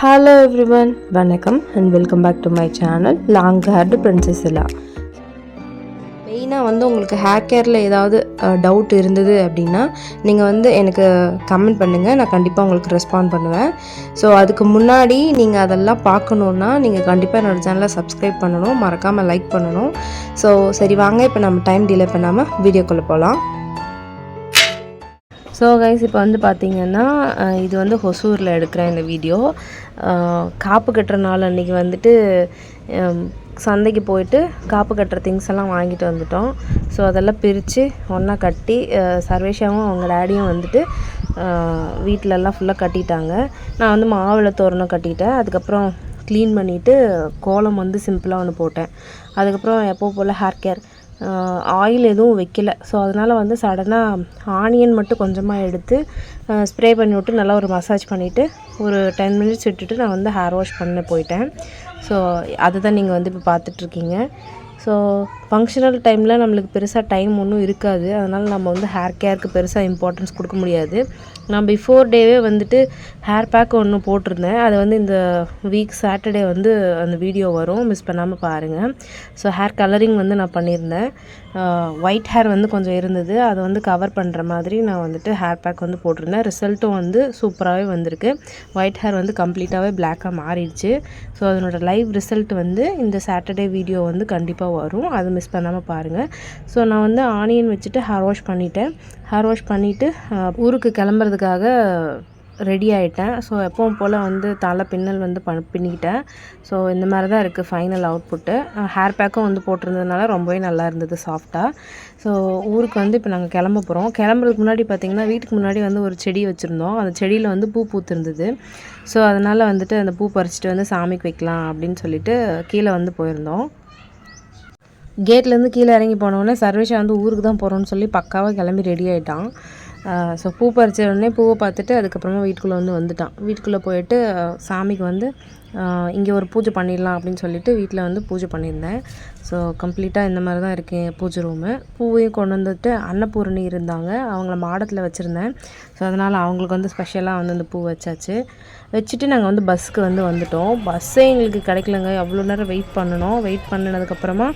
Hello everyone வணக்கம் and welcome back to my channel long haired princess இல்லா மெயினாக வந்து உங்களுக்கு ஹேர் கேரில் ஏதாவது டவுட் இருந்தது அப்படின்னா நீங்கள் வந்து எனக்கு கமெண்ட் பண்ணுங்கள் நான் கண்டிப்பாக உங்களுக்கு ரெஸ்பாண்ட் பண்ணுவேன். ஸோ அதுக்கு முன்னாடி நீங்கள் அதெல்லாம் பார்க்கணுன்னா நீங்கள் கண்டிப்பாக என்னோடய சேனலை சப்ஸ்கிரைப் பண்ணணும் மறக்காமல் லைக் பண்ணணும். ஸோ சரி வாங்க இப்போ நம்ம டைம் டிலே பண்ணாமல் வீடியோக்குள்ளே போகலாம் ஸோ கைஸ் இப்போ வந்து பார்த்தீங்கன்னா இது வந்து ஹொசூரில் எடுக்கிறேன் இந்த வீடியோ. காப்பு கட்டுற நாள் அன்றைக்கி வந்துட்டு சந்தைக்கு போயிட்டு காப்பு கட்டுற திங்ஸ் எல்லாம் வாங்கிட்டு வந்துட்டோம். ஸோ அதெல்லாம் பிரித்து ஒன்றா கட்டி சர்வேஷாவும் அவங்க டேடியும் வந்துட்டு வீட்டிலலாம் ஃபுல்லாக கட்டிட்டாங்க. நான் வந்து மாவிளை தோரணம் கட்டிட்டேன். அதுக்கப்புறம் க்ளீன் பண்ணிவிட்டு கோலம் வந்து சிம்பிளாக ஒன்று போட்டேன். அதுக்கப்புறம் எப்போ போல் ஹேர் கேர் ஆயில் எதுவும் வைக்கல. ஸோ அதனால் வந்து சடனாக ஆனியன் மட்டும் கொஞ்சமாக எடுத்து ஸ்ப்ரே பண்ணி விட்டு நல்லா ஒரு மசாஜ் பண்ணிவிட்டு ஒரு டென் மினிட்ஸ் விட்டுட்டு நான் வந்து ஹேர் வாஷ் பண்ண போயிட்டேன். ஸோ அதுதான் நீங்கள் வந்து இப்போ பார்த்துட்ருக்கீங்க ஸோ ஃபங்க்ஷனல் டைமில் நம்மளுக்கு பெருசாக டைம் ஒன்றும் இருக்காது. அதனால் நம்ம வந்து ஹேர் கேருக்கு பெருசாக இம்பார்ட்டன்ஸ் கொடுக்க முடியாது. நான் பிஃபோர் டேவே வந்துட்டு ஹேர் பேக் ஒன்று போட்டிருந்தேன். அது வந்து இந்த வீக் சாட்டர்டே வந்து அந்த வீடியோ வரும். மிஸ் பண்ணாமல் பாருங்கள் ஸோ ஹேர் கலரிங் வந்து நான் பண்ணியிருந்தேன். ஒயிட் ஹேர் வந்து கொஞ்சம் இருந்தது. அதை வந்து கவர் பண்ணுற மாதிரி நான் வந்துட்டு ஹேர் பேக் வந்து போட்டிருந்தேன். ரிசல்ட்டும் வந்து சூப்பராகவே வந்திருக்கு. ஒயிட் ஹேர் வந்து கம்ப்ளீட்டாகவே பிளாக்காக மாறிடுச்சு. ஸோ அதனோட லைவ் ரிசல்ட் வந்து இந்த சாட்டர்டே வீடியோ வந்து கண்டிப்பாக வரும். அது மிஸ் பண்ணாமல் பாருங்கள் ஸோ நான் வந்து ஆனியன் வச்சுட்டு ஹேர் வாஷ் பண்ணிட்டேன். ஹேர் வாஷ் பண்ணிவிட்டு ஊருக்கு கிளம்புறதுக்காக ரெடி ஆகிட்டேன் ஸோ எப்பவும் போல் வந்து தலை பின்னல் வந்து ப பின்னிக்கிட்டேன். ஸோ இந்த மாதிரி தான் இருக்குது ஃபைனல் அவுட்புட்டு ஹேர் பேக்கும் வந்து போட்டிருந்ததுனால ரொம்பவே நல்லா இருந்தது சாஃப்டாக ஸோ ஊருக்கு வந்து இப்போ நாங்கள் கிளம்ப போகிறோம் கிளம்புறதுக்கு முன்னாடி பார்த்திங்கன்னா வீட்டுக்கு முன்னாடி வந்து ஒரு செடி வச்சுருந்தோம். அந்த செடியில் வந்து பூ பூத்துருந்தது. ஸோ அதனால் வந்துட்டு அந்த பூ பறிச்சுட்டு வந்து சாமிக்கு வைக்கலாம் அப்படின்னு சொல்லிட்டு கீழே வந்து போயிருந்தோம். கேட்லேருந்து கீழே இறங்கி போனோடனே சர்வேஷா வந்து ஊருக்கு தான் போகிறோன்னு சொல்லி பக்காவாக கிளம்பி ரெடி ஆகிட்டான் ஸோ பூ பறிச்ச உடனே பூவை பார்த்துட்டு அதுக்கப்புறமா வீட்டுக்குள்ளே வந்து வந்துட்டான். வீட்டுக்குள்ளே போயிட்டு சாமிக்கு வந்து இங்கே ஒரு பூஜை பண்ணிடலாம் அப்படின்னு சொல்லிட்டு வீட்டில் வந்து பூஜை பண்ணியிருந்தேன். ஸோ கம்ப்ளீட்டாக இந்த மாதிரி தான் இருக்குது பூஜை ரூமு பூவையும் கொண்டு வந்துட்டு அன்னபூரணி இருந்தாங்க. அவங்கள மாடத்தில் வச்சுருந்தேன். ஸோ அதனால் அவங்களுக்கு வந்து ஸ்பெஷலாக வந்து அந்த பூ வச்சாச்சு. வச்சுட்டு நாங்கள் வந்து பஸ்ஸுக்கு வந்து வந்துட்டோம். பஸ்ஸே எங்களுக்கு கிடைக்கலங்க. அவ்வளோ நேரம் வெயிட் பண்ணணும். வெயிட் பண்ணினதுக்கப்புறமா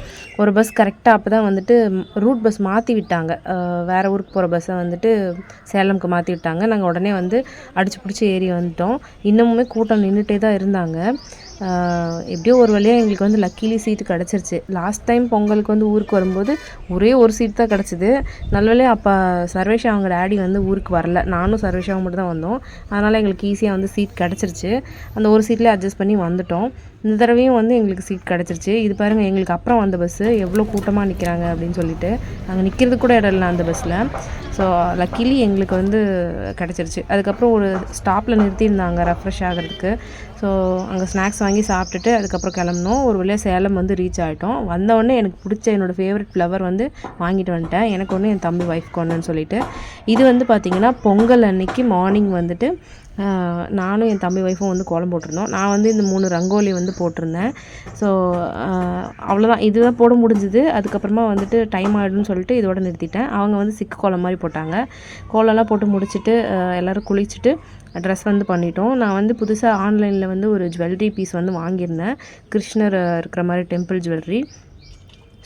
ஒரு பஸ் கரெக்டாக அப்போ தான் வந்துட்டு ரூட் பஸ் மாற்றி விட்டாங்க. வேறு ஊருக்கு போகிற பஸ்ஸை வந்துட்டு சேலம்க்கு மாற்றி விட்டாங்க. நாங்கள் உடனே வந்து அடிச்சு பிடிச்சி ஏறி வந்துட்டோம். இன்னமுமே கூட்டம் நின்றுட்டே தான் இருந்தாங்க. எப்படியோ ஒரு வழியாக எங்களுக்கு வந்து லக்கிலி சீட்டு கிடச்சிருச்சு. லாஸ்ட் டைம் பொங்கலுக்கு வந்து ஊருக்கு வரும்போது ஒரே ஒரு சீட் தான் கிடச்சிது. நல்லவேளையாக அப்போ சர்வேஷா அவங்க டேடி வந்து ஊருக்கு வரல. நானும் சர்வேஷாவும் மட்டும் தான் வந்தோம். அதனால் எங்களுக்கு ஈஸியாக வந்து சீட் கிடச்சிருச்சு. அந்த ஒரு சீட்லேயே அட்ஜஸ்ட் பண்ணி வந்துட்டோம். இந்த தடவையும் வந்து எங்களுக்கு சீட் கிடச்சிருச்சு. இது பாருங்கள் எங்களுக்கு அப்புறம் வந்த பஸ்ஸு எவ்வளோ கூட்டமாக நிற்கிறாங்க அப்படின்னு சொல்லிட்டு. நாங்கள் நிற்கிறது கூட இடம் இல்லை அந்த பஸ்ஸில் ஸோ லக்கிலி எங்களுக்கு வந்து கிடச்சிருச்சு. அதுக்கப்புறம் ஒரு ஸ்டாப்பில் நிறுத்தியிருந்தாங்க ரெஃப்ரெஷ் ஆகிறதுக்கு. ஸோ அங்கே ஸ்நாக்ஸ் வாங்கி சாப்பிட்டுட்டு அதுக்கப்புறம் கிளம்புனோம். ஒரு வழியாக சேலம் வந்து ரீச் ஆகிட்டோம் வந்தவொடனே எனக்கு பிடிச்ச என்னோடய ஃபேவரட் ஃப்ளவர் வந்து வாங்கிட்டு வந்துட்டேன். எனக்கு ஒன்று என் தம்பி ஒய்ஃப்க்கு ஒன்றுன்னு சொல்லிட்டு. இது வந்து பார்த்திங்கன்னா பொங்கல் அன்னைக்கு மார்னிங் வந்துட்டு நானும் என் தம்பி ஒய்ஃபும் வந்து கோலம் போட்டிருந்தோம். நான் வந்து இந்த மூணு ரங்கோலி வந்து போட்டிருந்தேன். ஸோ அவ்வளோதான் இதுதான் போட முடிஞ்சுது. அதுக்கப்புறமா வந்துட்டு டைம் ஆகிடும்னு சொல்லிட்டு இதோட நிறுத்திட்டேன். அவங்க வந்து சிக்கு கோலம் மாதிரி போட்டாங்க. கோலம்லாம் போட்டு முடிச்சுட்டு எல்லோரும் குளிச்சுட்டு ட்ரெஸ் வந்து பண்ணிட்டோம். நான் வந்து புதுசாக ஆன்லைனில் வந்து ஒரு ஜுவல்லரி பீஸ் வந்து வாங்கியிருந்தேன். கிருஷ்ணர் இருக்கிற மாதிரி டெம்பிள் ஜுவல்லரி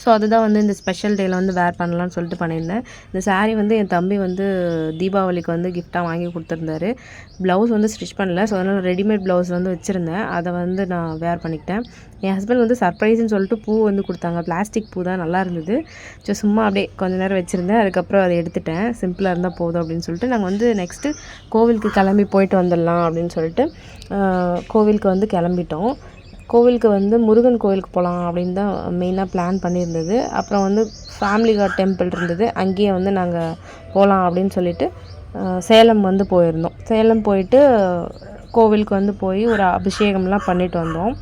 ஸோ அதுதான் வந்து இந்த ஸ்பெஷல் டேயில் வந்து வேர் பண்ணலாம்னு சொல்லிட்டு பண்ணியிருந்தேன். இந்த சாரீ வந்து என் தம்பி வந்து தீபாவளிக்கு வந்து கிஃப்டாக வாங்கி கொடுத்துருந்தாரு. ப்ளவுஸ் வந்து ஸ்டிச் பண்ணல. ஸோ அதனால் ரெடிமேட் ப்ளவுஸ் வந்து வச்சுருந்தேன். அதை வந்து நான் வேர் பண்ணிக்கிட்டேன். என் ஹஸ்பண்ட் வந்து சர்ப்ரைஸ்னு சொல்லிட்டு பூ வந்து கொடுத்தாங்க. பிளாஸ்டிக் பூ தான் நல்லா இருந்தது. ஸோ சும்மா அப்படியே கொஞ்ச நேரம் வச்சுருந்தேன். அதுக்கப்புறம் அதை எடுத்துட்டேன். சிம்பிளாக இருந்தால் போதும் அப்படின்னு சொல்லிட்டு நாங்கள் வந்து நெக்ஸ்ட்டு கோவிலுக்கு கிளம்பி போயிட்டு வந்துடலாம் அப்படின்னு சொல்லிட்டு கோவிலுக்கு வந்து கிளம்பிட்டோம். கோவிலுக்கு வந்து முருகன் கோவிலுக்கு போகலாம் அப்படின்னு தான் மெயினாக பிளான் பண்ணியிருந்தது. அப்புறம் வந்து ஃபேமிலி கார்ட் டெம்பிள் இருந்தது. அங்கேயே வந்து நாங்கள் போகலாம் அப்படின்னு சொல்லிட்டு சேலம் வந்து போயிருந்தோம். சேலம் போயிட்டு கோவிலுக்கு வந்து போய் ஒரு அபிஷேகம்லாம் பண்ணிட்டு வந்தோம்.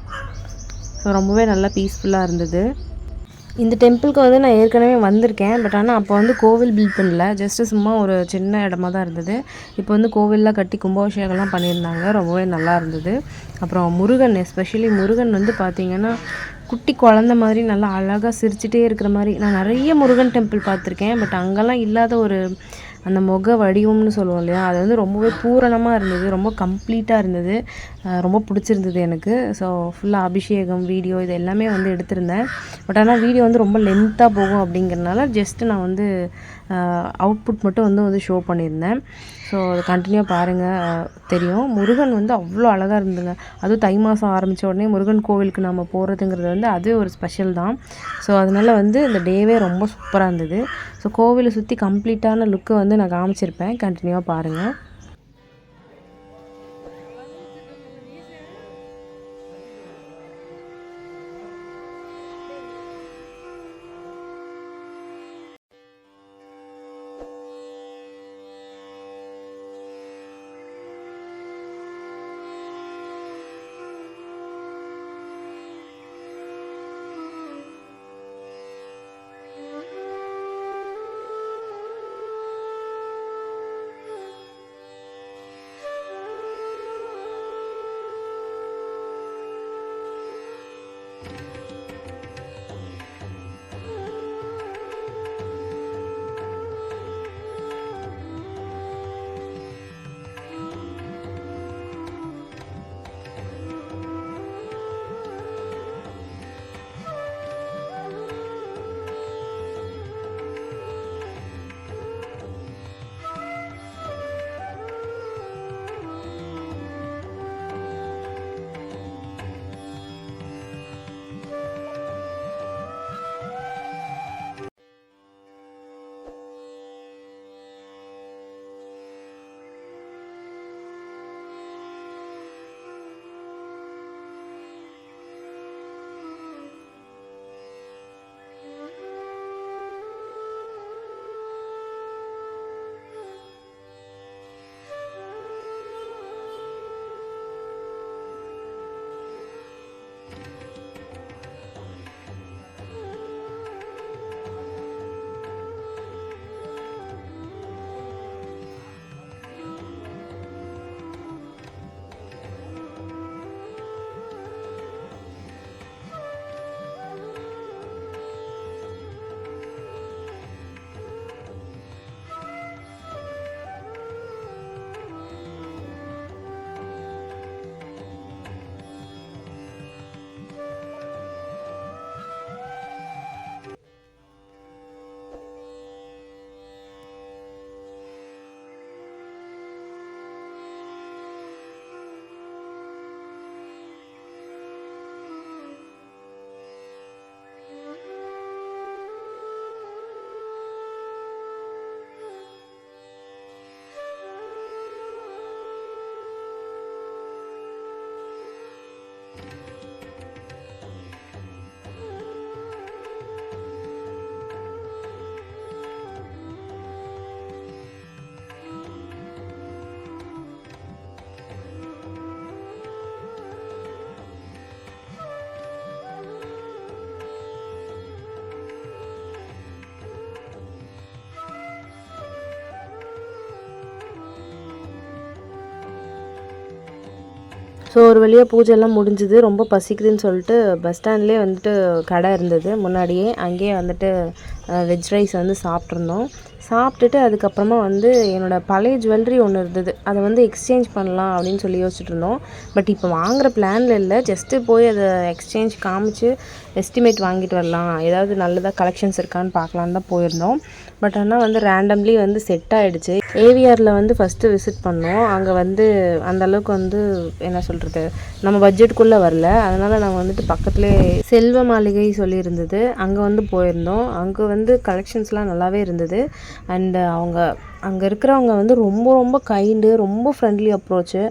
ஸோ ரொம்பவே நல்லா பீஸ்ஃபுல்லாக இருந்தது. இந்த டெம்பிளுக்கு வந்து நான் ஏற்கனவே வந்திருக்கேன். பட் ஆனால் அப்போ வந்து கோவில் பில்ட் பண்ணல. ஜஸ்ட்டு சும்மா ஒரு சின்ன இடமா தான் இருந்தது. இப்போ வந்து கோவிலெலாம் கட்டி கும்பாபிஷேகம்லாம் பண்ணியிருந்தாங்க. ரொம்பவே நல்லா இருந்தது. அப்புறம் முருகன் எஸ்பெஷலி முருகன் வந்து பார்த்திங்கன்னா குட்டி குழந்த மாதிரி நல்லா அழகாக சிரிச்சிட்டே இருக்கிற மாதிரி. நான் நிறைய முருகன் டெம்பிள் பார்த்துருக்கேன் பட் அங்கெல்லாம் இல்லாத ஒரு அந்த முக வடிவம்னு சொல்லுவோம் இல்லையா? அது வந்து ரொம்பவே பூரணமாக இருந்தது ரொம்ப கம்ப்ளீட்டாக இருந்தது. ரொம்ப பிடிச்சிருந்தது எனக்கு. ஸோ ஃபுல்லாக அபிஷேகம் வீடியோ இது எல்லாமே வந்து எடுத்திருந்தேன். பட் ஆனால் வீடியோ வந்து ரொம்ப லென்த்தாக போகும் அப்படிங்கிறனால ஜஸ்ட்டு நான் வந்து அவுட்புட் மட்டும் வந்து வந்து ஷோ பண்ணியிருந்தேன். ஸோ அது கண்டினியூ பாருங்கள் தெரியும். முருகன் வந்து அவ்வளோ அழகாக இருந்துங்க அதுவும் தை மாதம் ஆரம்பித்த உடனே முருகன் கோவிலுக்கு நம்ம போகிறதுங்கிறது வந்து அதுவே ஒரு ஸ்பெஷல் தான். ஸோ அதனால் வந்து இந்த டேவே ரொம்ப சூப்பராக இருந்தது. ஸோ கோவிலை சுற்றி கம்ப்ளீட்டான லுக்கை வந்து நான் காமிச்சிருப்பேன். கண்டினியூவாக பாருங்கள் ஸோ ஒரு வழியாக பூஜைலாம் முடிஞ்சுது. ரொம்ப பசிக்குதுன்னு சொல்லிட்டு பஸ் ஸ்டாண்ட்லேயே வந்துட்டு கடை இருந்தது. முன்னாடியே அங்கேயே வந்துட்டு வெஜ் ரைஸ் வந்து சாப்பிட்ருந்தோம் சாப்பிட்டுட்டு அதுக்கப்புறமா வந்து என்னோடய பழைய ஜுவல்லரி ஒன்று இருந்தது. அதை வந்து எக்ஸ்சேஞ்ச் பண்ணலாம் அப்படின்னு சொல்லி யோசிச்சுட்டு இருந்தோம் பட் இப்போ வாங்குகிற பிளானில் இல்லை. ஜஸ்ட்டு போய் அதை எக்ஸ்சேஞ்ச் காமிச்சு எஸ்டிமேட் வாங்கிட்டு வரலாம். ஏதாவது நல்லதாக கலெக்ஷன்ஸ் இருக்கான்னு பார்க்கலான்னு தான் போயிருந்தோம். பட் ஆனால் வந்து ரேண்டம்லி வந்து செட் ஆகிடுச்சு ஏவிஆரில் வந்து ஃபஸ்ட்டு விசிட் பண்ணோம். அங்கே வந்து அந்த அளவுக்கு வந்து என்ன சொல்கிறது நம்ம பட்ஜெட்டுக்குள்ளே வரல. அதனால் நாங்கள் வந்துட்டு பக்கத்துலேயே செல்வ மாளிகை சொல்லியிருந்தது. அங்கே வந்து போயிருந்தோம். அங்கே வந்து கலெக்ஷன்ஸ்லாம் நல்லாவே இருந்தது. அண்டு அவங்க அங்கே இருக்கிறவங்க வந்து ரொம்ப ரொம்ப கைண்டு ரொம்ப ஃப்ரெண்ட்லி அப்ரோச்சு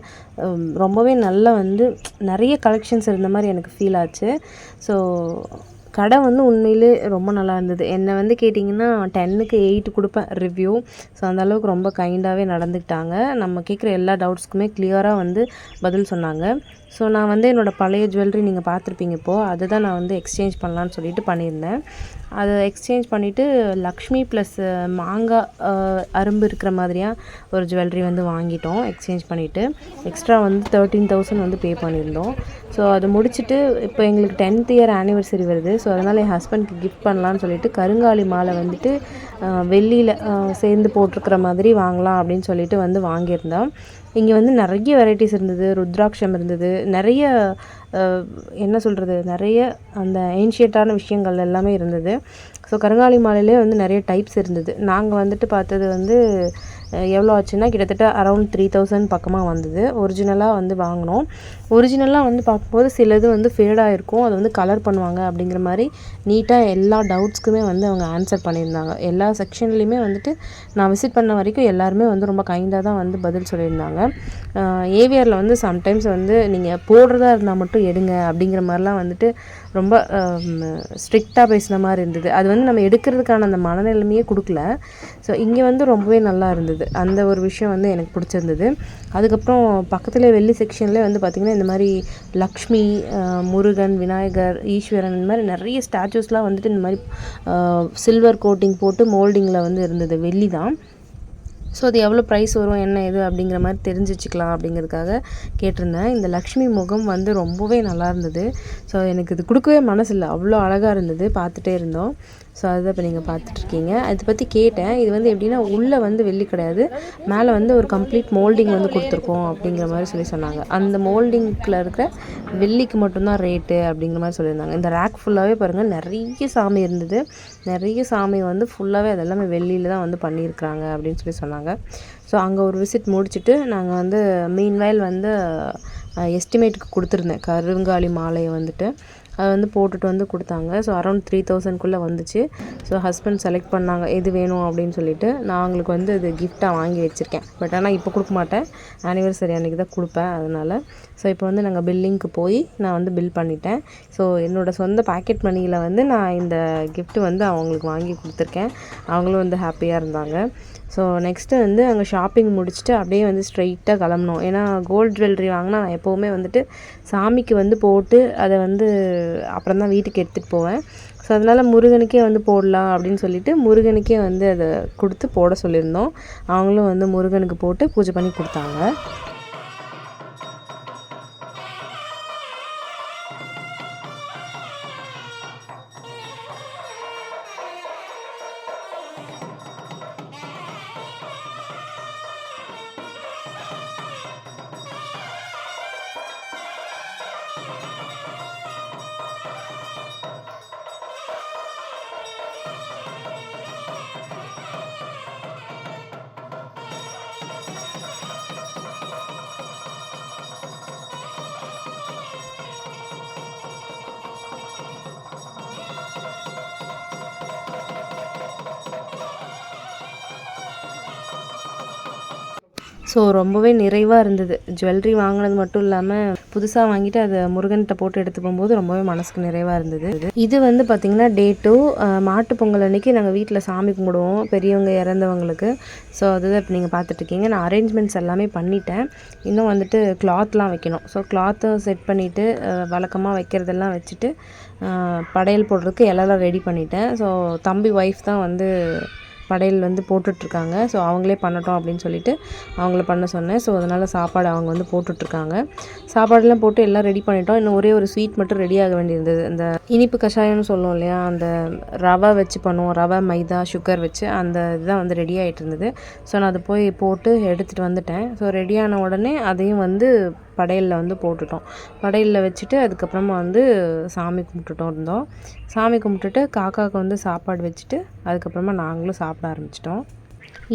ரொம்பவே நல்லா வந்து நிறைய கலெக்ஷன்ஸ் இருந்த மாதிரி எனக்கு ஃபீல் ஆச்சு. ஸோ கடை வந்து உண்மையிலே ரொம்ப நல்லா இருந்தது. என்னை வந்து கேட்டிங்கன்னா டென்னுக்கு எயிட் கொடுப்பேன் ரிவ்யூ ஸோ அந்த அளவுக்கு ரொம்ப கைண்டாகவே நடந்துக்கிட்டாங்க. நம்ம கேட்குற எல்லா டவுட்ஸ்க்குமே கிளியராக வந்து பதில் சொன்னாங்க. ஸோ நான் வந்து என்னோடய பழைய ஜுவல்லரி நீங்கள் பார்த்துருப்பீங்க இப்போது அதை தான் நான் வந்து எக்ஸ்சேஞ்ச் பண்ணலான்னு சொல்லிட்டு பண்ணியிருந்தேன். அதை எக்ஸ்சேஞ்ச் பண்ணிவிட்டு லக்ஷ்மி ப்ளஸ் மாங்காய் அரும்பு இருக்கிற மாதிரியாக ஒரு ஜுவல்லரி வந்து வாங்கிட்டோம். எக்ஸ்சேஞ்ச் பண்ணிவிட்டு எக்ஸ்ட்ரா வந்து தேர்ட்டீன் தௌசண்ட் வந்து பே பண்ணியிருந்தோம். ஸோ அது முடிச்சுட்டு இப்போ எங்களுக்கு டென்த் இயர் ஆனிவர்சரி வருது. ஸோ அதனால் என் ஹஸ்பண்ட்க்கு கிஃப்ட் பண்ணலான்னு சொல்லிட்டு கருங்காலி மாலை வந்துட்டு வெள்ளியில் சேர்ந்து போட்டிருக்கிற மாதிரி வாங்கலாம் அப்படின்னு சொல்லிட்டு வந்து வாங்கியிருந்தோம். இங்கே வந்து நிறைய வெரைட்டிஸ் இருந்தது. ருத்ராட்சம் இருந்தது. நிறைய என்ன சொல்கிறது நிறைய அந்த ஏன்ஷியட்டான விஷயங்கள் எல்லாமே இருந்தது. ஸோ கருங்காலி மாலையிலே வந்து நிறைய டைப்ஸ் இருந்தது. நாங்கள் வந்துட்டு பார்த்தது வந்து எவ்வளோ ஆச்சுன்னா கிட்டத்தட்ட அரௌண்ட் த்ரீ தௌசண்ட் பக்கமாக வந்தது. ஒரிஜினலாக வந்து வாங்கினோம். ஒரிஜினலாக வந்து பார்க்கும்போது சிலது வந்து ஃபேடாக இருக்கும் அதை வந்து கலர் பண்ணுவாங்க அப்படிங்கிற மாதிரி நீட்டாக எல்லா டவுட்ஸ்க்குமே வந்து அவங்க ஆன்சர் பண்ணியிருந்தாங்க. எல்லா செக்ஷன்லேயுமே வந்துட்டு நான் விசிட் பண்ண வரைக்கும் எல்லாருமே வந்து ரொம்ப கைண்டாக தான் வந்து பதில் சொல்லியிருந்தாங்க. ஏவிஆரில் வந்து சம்டைம்ஸ் வந்து நீங்கள் போடுறதா இருந்தால் மட்டும் எடுங்க அப்படிங்கிற மாதிரிலாம் வந்துட்டு ரொம்ப ஸ்ட்ரிக்டாக பேசின மாதிரி இருந்தது. அது வந்து நம்ம எடுக்கிறதுக்கான அந்த மனநிலைமையே கொடுக்கல. ஸோ இங்கே வந்து ரொம்பவே நல்லா இருந்தது. அந்த ஒரு விஷயம் வந்து எனக்கு பிடிச்சிருந்தது. அதுக்கப்புறம் பக்கத்தில் வெள்ளி செக்ஷன்லேயே வந்து பார்த்திங்கன்னா இந்த மாதிரி லக்ஷ்மி முருகன் விநாயகர் ஈஸ்வரன் இந்த மாதிரி நிறைய ஸ்டாச்சூஸ்லாம் வந்துட்டு இந்த மாதிரி சில்வர் கோட்டிங் போட்டு மோல்டிங்கில் வந்து இருந்தது. வெள்ளி தான். ஸோ அது எவ்வளோ ப்ரைஸ் வரும் என்ன இது அப்படிங்கிற மாதிரி தெரிஞ்சுச்சுக்கலாம் அப்படிங்கிறதுக்காக கேட்டிருந்தேன். இந்த லக்ஷ்மி முகம் வந்து ரொம்பவே நல்லா இருந்தது. ஸோ எனக்கு இது கொடுக்கவே மனசு இல்லை அவ்வளோ அழகாக இருந்தது. பார்த்துட்டே இருந்தோம். ஸோ அதுதான் இப்போ நீங்கள் பார்த்துட்ருக்கீங்க. அதை பற்றி கேட்டேன். இது வந்து எப்படின்னா உள்ளே வந்து வெள்ளி கிடையாது. மேலே வந்து ஒரு கம்ப்ளீட் மோல்டிங் வந்து கொடுத்துருக்கோம் அப்படிங்கிற மாதிரி சொல்லி சொன்னாங்க. அந்த மோல்டிங்கில் இருக்கிற வெள்ளிக்கு மட்டும்தான் ரேட்டு அப்படிங்கிற மாதிரி சொல்லியிருந்தாங்க. இந்த ரேக் ஃபுல்லாகவே பாருங்கள் நிறைய சாமி இருந்தது. நிறைய சாமி வந்து ஃபுல்லாகவே அதெல்லாமே வெள்ளியில் தான் வந்து பண்ணியிருக்கிறாங்க அப்படின்னு சொல்லி சொன்னாங்க. ஸோ அங்கே ஒரு விசிட் முடிச்சுட்டு நாங்கள் வந்து மீன்வயல் வந்து எஸ்டிமேட்டுக்கு கொடுத்துருந்தேன். கருங்காலி மாலையை வந்துட்டு. அதை வந்து போட்டுட்டு வந்து கொடுத்தாங்க. ஸோ அரௌண்ட் த்ரீ தௌசண்ட்குள்ளே வந்துச்சு. ஸோ ஹஸ்பண்ட் செலக்ட் பண்ணாங்க. எது வேணும் அப்படின்னு சொல்லிட்டு நான் அவங்களுக்கு வந்து இது கிஃப்டாக வாங்கி வச்சுருக்கேன். பட் ஆனால் இப்போ கொடுக்க மாட்டேன். ஆனிவர்சரி அன்றைக்கி தான் கொடுப்பேன். அதனால் ஸோ இப்போ வந்து நாங்கள் பில்லிங்க்கு போய் நான் வந்து பில் பண்ணிட்டேன். ஸோ என்னோடய சொந்த பாக்கெட் மணியில் வந்து நான் இந்த கிஃப்ட் வந்து அவங்களுக்கு வாங்கி கொடுத்துருக்கேன். அவங்களும் வந்து ஹாப்பியாக இருந்தாங்க. ஸோ நெக்ஸ்ட்டு வந்து அங்கே ஷாப்பிங் முடிச்சுட்டு அப்படியே வந்து ஸ்ட்ரைட்டாக கிளம்பணும். ஏன்னா கோல்டு ஜுவல்லரி வாங்கினா நான் எப்போவுமே வந்துட்டு சாமிக்கு வந்து போட்டு அதை வந்து அப்புறம் தான் வீட்டுக்கு எடுத்துகிட்டு போவேன். ஸோ அதனால் முருகனுக்கே வந்து போடலாம் அப்படின்னு சொல்லிட்டு முருகனுக்கே வந்து அதை கொடுத்து போட சொல்லியிருந்தோம். அவங்களும் வந்து முருகனுக்கு போட்டு பூஜை பண்ணி கொடுத்தாங்க. ஸோ ரொம்பவே நிறைவாக இருந்தது. ஜுவல்லரி வாங்கினது மட்டும் இல்லாமல் புதுசாக வாங்கிட்டு அதை முருகன்கிட்ட போட்டு எடுத்து போகும்போது ரொம்பவே மனசுக்கு நிறைவாக இருந்தது. இது வந்து பார்த்திங்கன்னா டே டூ மாட்டு பொங்கல் அன்னைக்கு நாங்கள் வீட்டில் சாமி கும்பிடுவோம். பெரியவங்க இறந்தவங்களுக்கு. ஸோ அதுதான் இப்போ நீங்கள் பார்த்துட்ருக்கீங்க நான் அரேஞ்ச்மெண்ட்ஸ் எல்லாமே பண்ணிட்டேன். இன்னும் வந்துட்டு கிளாத்லாம் வைக்கணும். ஸோ கிளாத்தை செட் பண்ணிவிட்டு வழக்கமாக வைக்கிறதெல்லாம் வச்சுட்டு படையல் போடுறதுக்கு எல்லாம் ரெடி பண்ணிட்டேன். ஸோ தம்பி ஒய்ஃப் தான் வந்து படையல் வந்து போட்டுட்ருக்காங்க. ஸோ அவங்களே பண்ணட்டும் அப்படின்னு சொல்லிட்டு அவங்கள பண்ண சொன்னேன். ஸோ அதனால் சாப்பாடு அவங்க வந்து போட்டுட்ருக்காங்க. சாப்பாடெல்லாம் போட்டு எல்லாம் ரெடி பண்ணிட்டோம். இன்னும் ஒரே ஒரு ஸ்வீட் மட்டும் ரெடி ஆக வேண்டியிருந்தது. அந்த இனிப்பு கஷாயம்னு சொல்லுவோம் இல்லையா? அந்த ரவை வச்சு பண்ணுவோம். ரவை மைதா சுகர் வச்சு அந்த இதுதான் வந்து ரெடி ஆகிட்டு இருந்தது ஸோ நான் அதை போய் போட்டு எடுத்துகிட்டு வந்துட்டேன். ஸோ ரெடியான உடனே அதையும் வந்து படையலில் வந்து போட்டுட்டோம். படையலில் வச்சுட்டு அதுக்கப்புறமா வந்து சாமி கும்பிட்டுட்டோம் இருந்தோம். சாமி கும்பிட்டுட்டு காக்காவுக்கு வந்து சாப்பாடு வச்சுட்டு அதுக்கப்புறமா நாங்களும் சாப்பிட ஆரம்பிச்சிட்டோம்.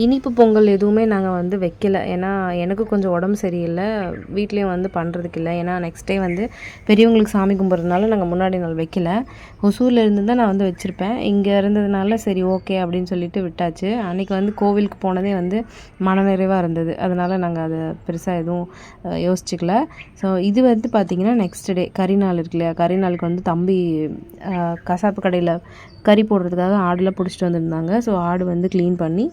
இனிப்பு பொங்கல் எதுவுமே நாங்கள் வந்து வைக்கல. ஏன்னா எனக்கு கொஞ்சம் உடம்பு சரியில்லை. வீட்லேயும் வந்து பண்ணுறதுக்கு இல்லை. ஏன்னா நெக்ஸ்ட் டே வந்து பெரியவங்களுக்கு சாமி கும்பிட்றதுனால நாங்கள் முன்னாடி நாள் வைக்கல. ஒசூரில் இருந்து தான் நான் வந்து வச்சுருப்பேன். இங்கே இருந்ததுனால சரி ஓகே அப்படின்னு சொல்லிட்டு விட்டாச்சு. அன்றைக்கி வந்து கோவிலுக்கு போனதே வந்து மனநிறைவாக இருந்தது. அதனால் நாங்கள் அதை பெருசாக எதுவும் யோசிச்சுக்கல. ஸோ இது வந்து பார்த்திங்கன்னா நெக்ஸ்ட் டே கறி நாள் இருக்கு இல்லையா? கறி நாளுக்கு வந்து தம்பி கசாப்பு கடையில் கறி போடுறதுக்காக ஆடெலாம் பிடிச்சிட்டு வந்திருந்தாங்க. ஸோ ஆடு வந்து க்ளீன் பண்ணி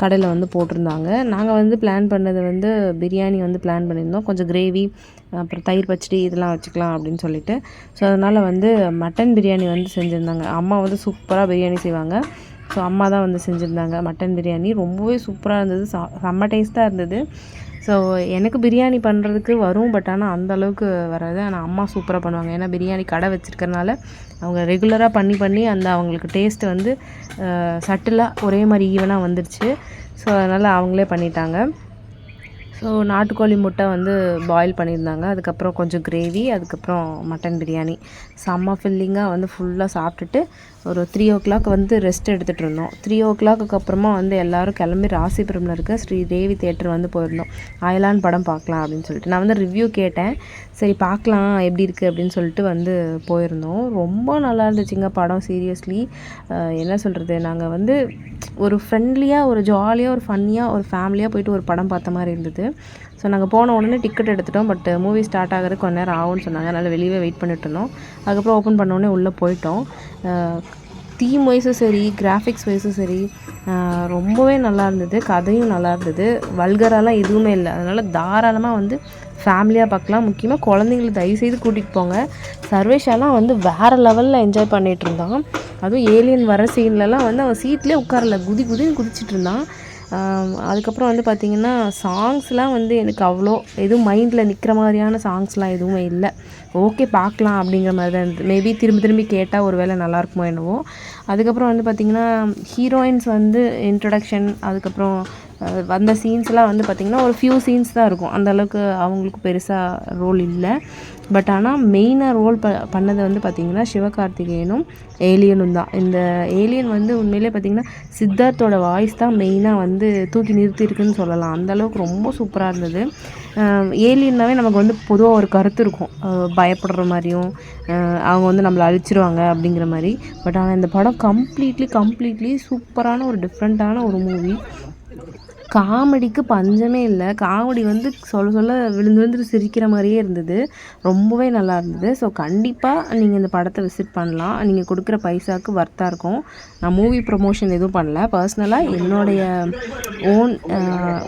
கடையில் வந்து போட்டிருந்தாங்க. நாங்கள் வந்து பிளான் பண்ணது வந்து பிரியாணி வந்து பிளான் பண்ணியிருந்தோம். கொஞ்சம் கிரேவி அப்புறம் தயிர் பச்சடி இதெல்லாம் வச்சுக்கலாம் அப்படின்னு சொல்லிட்டு. ஸோ அதனால் வந்து மட்டன் பிரியாணி வந்து செஞ்சுருந்தாங்க. அம்மா வந்து சூப்பராக பிரியாணி செய்வாங்க. ஸோ அம்மா தான் வந்து செஞ்சுருந்தாங்க மட்டன் பிரியாணி. ரொம்பவே சூப்பராக இருந்தது. செம்ம டேஸ்ட்டாக இருந்தது. ஸோ எனக்கு பிரியாணி பண்ணுறதுக்கு வரும் பட் ஆனால் அந்த அளவுக்கு வராது. ஆனால் அம்மா சூப்பராக பண்ணுவாங்க. ஏன்னா பிரியாணி கடை வச்சுருக்கறனால அவங்க ரெகுலராக பண்ணி பண்ணி அந்த அவங்களுக்கு டேஸ்ட்டு வந்து சட்டிலாக ஒரே மாதிரி ஈவனாக வந்துடுச்சு ஸோ அதனால் அவங்களே பண்ணிட்டாங்க. ஸோ நாட்டுக்கோழி முட்டை வந்து பாயில் பண்ணியிருந்தாங்க. அதுக்கப்புறம் கொஞ்சம் கிரேவி அதுக்கப்புறம் மட்டன் பிரியாணி செம்ம ஃபில்லிங்காக வந்து ஃபுல்லாக சாப்பிட்டுட்டு ஒரு த்ரீ ஓ கிளாக் வந்து ரெஸ்ட் எடுத்துகிட்டு இருந்தோம். த்ரீ ஓ கிளாக்கு அப்புறமா வந்து எல்லோரும் கிளம்பி ராசிபுரமில் இருக்க ஸ்ரீ தேவி தேட்டர் வந்து போயிருந்தோம். அயலான் படம் பார்க்கலாம் அப்படின்னு சொல்லிட்டு. நான் வந்து ரிவ்யூ கேட்டேன். சரி பார்க்கலாம் எப்படி இருக்குது அப்படின்னு சொல்லிட்டு வந்து போயிருந்தோம். ரொம்ப நல்லா இருந்துச்சுங்க படம் சீரியஸ்லி என்ன சொல்கிறது நாங்கள் வந்து ஒரு ஃப்ரெண்ட்லியாக ஒரு ஜாலியாக ஒரு ஃபன்னியாக ஒரு ஃபேமிலியாக போயிட்டு ஒரு படம் பார்த்த மாதிரி இருந்தது. ஸோ நாங்கள் போன உடனே டிக்கெட் எடுத்துட்டோம் பட் மூவி ஸ்டார்ட் ஆகிறதுக்கு கொஞ்ச நேரம் ஆகும்னு சொன்னாங்க. அதனால் வெளியே வெயிட் பண்ணிட்டு இருந்தோம். அதுக்கப்புறம் ஓப்பன் பண்ண உடனே உள்ளே போயிட்டோம். Uh, தீம் வைஸும் சரி கிராஃபிக்ஸ் வைஸும் சரி uh, ரொம்பவே நல்லா இருந்தது. கதையும் நல்லா இருந்தது. வல்கராலாம் எதுவுமே இல்லை. அதனால் தாராளமாக வந்து ஃபேமிலியாக பார்க்கலாம். முக்கியமாக குழந்தைங்கள தயவுசெய்து கூட்டிகிட்டு போங்க. சர்வேஷாலாம் வந்து வேறு லெவலில் என்ஜாய் பண்ணிகிட்டு இருந்தான். அதுவும் ஏலியன் வர சீன்லலாம் வந்து அவன் சீட்லேயே உட்காரல. குதி குதின்னு குதிச்சிட்டு இருந்தான். அதுக்கப்புறம் வந்து பார்த்திங்கன்னா சாங்ஸ்லாம் வந்து எனக்கு அவ்வளோ எதுவும் மைண்டில் நிற்கிற மாதிரியான சாங்ஸ்லாம் எதுவுமே இல்லை. ஓகே பார்க்கலாம் அப்படிங்கிற மாதிரி தான் இருந்தது. மேபி திரும்பி திரும்பி கேட்டால் ஒரு வேளை நல்லாயிருக்குமோ என்னவோ. அதுக்கப்புறம் வந்து பார்த்திங்கன்னா ஹீரோயின்ஸ் வந்து இன்ட்ரடக்ஷன் அதுக்கப்புறம் வந்த சீன்ஸ்லாம் வந்து பார்த்திங்கன்னா ஒரு ஃபியூ சீன்ஸ் தான் இருக்கும். அந்தளவுக்கு அவங்களுக்கு பெருசாக ரோல் இல்லை. பட் ஆனால் மெயினாக ரோல் ப பண்ணது வந்து பார்த்திங்கன்னா சிவகார்த்திகேயனும் ஏலியனும் தான். இந்த ஏலியன் வந்து உண்மையிலே பார்த்திங்கன்னா சித்தார்த்தோட வாய்ஸ் தான் மெயினாக வந்து தூக்கி நிறுத்தியிருக்குன்னு சொல்லலாம். அந்தளவுக்கு ரொம்ப சூப்பராக இருந்தது. ஏலியன்னாவே நமக்கு வந்து பொதுவாக ஒரு கருத்து இருக்கும். பயப்படுற மாதிரியும் அவங்க வந்து நம்மளை அழிச்சிருவாங்க அப்படிங்கிற மாதிரி. பட் ஆனால் இந்த படம் கம்ப்ளீட்லி கம்ப்ளீட்லி சூப்பரான ஒரு டிஃப்ரெண்ட்டான ஒரு மூவி காமெடிக்கு பஞ்சமே இல்லை. காமெடி வந்து சொல்ல சொல்ல விழுந்து விழுந்து சிரிக்கிற மாதிரியே இருந்தது. ரொம்பவே நல்லா இருந்தது. ஸோ கண்டிப்பாக நீங்கள் இந்த படத்தை விசிட் பண்ணலாம். நீங்கள் கொடுக்குற பைசாவுக்கு ஒர்த்தாக இருக்கும். நான் மூவி ப்ரொமோஷன் எதுவும் பண்ணல. பர்சனலாக என்னுடைய ஓன்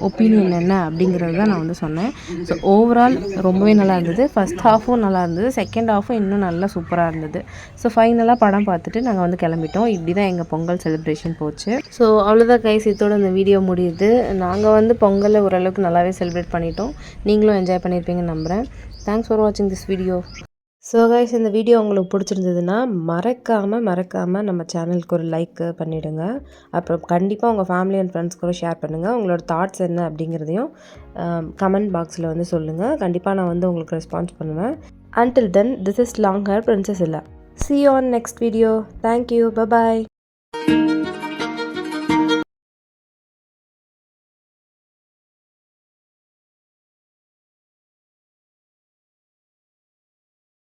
ஒப்பீனியன் என்ன அப்படிங்கிறது தான் நான் வந்து சொன்னேன். ஸோ ஓவரால் ரொம்பவே நல்லா இருந்தது. ஃபஸ்ட் ஹாஃபும் நல்லா இருந்தது. செகண்ட் ஹாஃபும் இன்னும் நல்லா சூப்பராக இருந்தது. ஸோ ஃபைனலாக படம் பார்த்துட்டு நாங்கள் வந்து கிளம்பிட்டோம். இப்படி தான் எங்கள் பொங்கல் செலிப்ரேஷன் போச்சு. ஸோ அவ்வளோதான் கைஸ் இதோட இந்த வீடியோ முடியுது. நாங்கள் வந்து பொங்கலை ஓரளவுக்கு நல்லாவே செலிப்ரேட் பண்ணிட்டோம். நீங்களும் என்ஜாய் பண்ணியிருப்பீங்கன்னு நம்புகிறேன் தேங்க்ஸ் ஃபார் வாட்சிங் திஸ் வீடியோ ஸோ கைஸ் இந்த வீடியோ உங்களுக்கு பிடிச்சிருந்ததுன்னா மறக்காமல் மறக்காமல் நம்ம சேனலுக்கு ஒரு லைக் பண்ணிவிடுங்க அப்புறம் கண்டிப்பாக உங்கள் ஃபேமிலி அண்ட் ஃப்ரெண்ட்ஸ் கூட ஷேர் பண்ணுங்கள் உங்களோட தாட்ஸ் என்ன அப்படிங்கிறதையும் கமெண்ட் பாக்ஸில் வந்து சொல்லுங்கள் கண்டிப்பாக நான் வந்து உங்களுக்கு ரெஸ்பான்ஸ் பண்ணுவேன். Until then this is long hair princess இல்லை see on next video thank you bye bye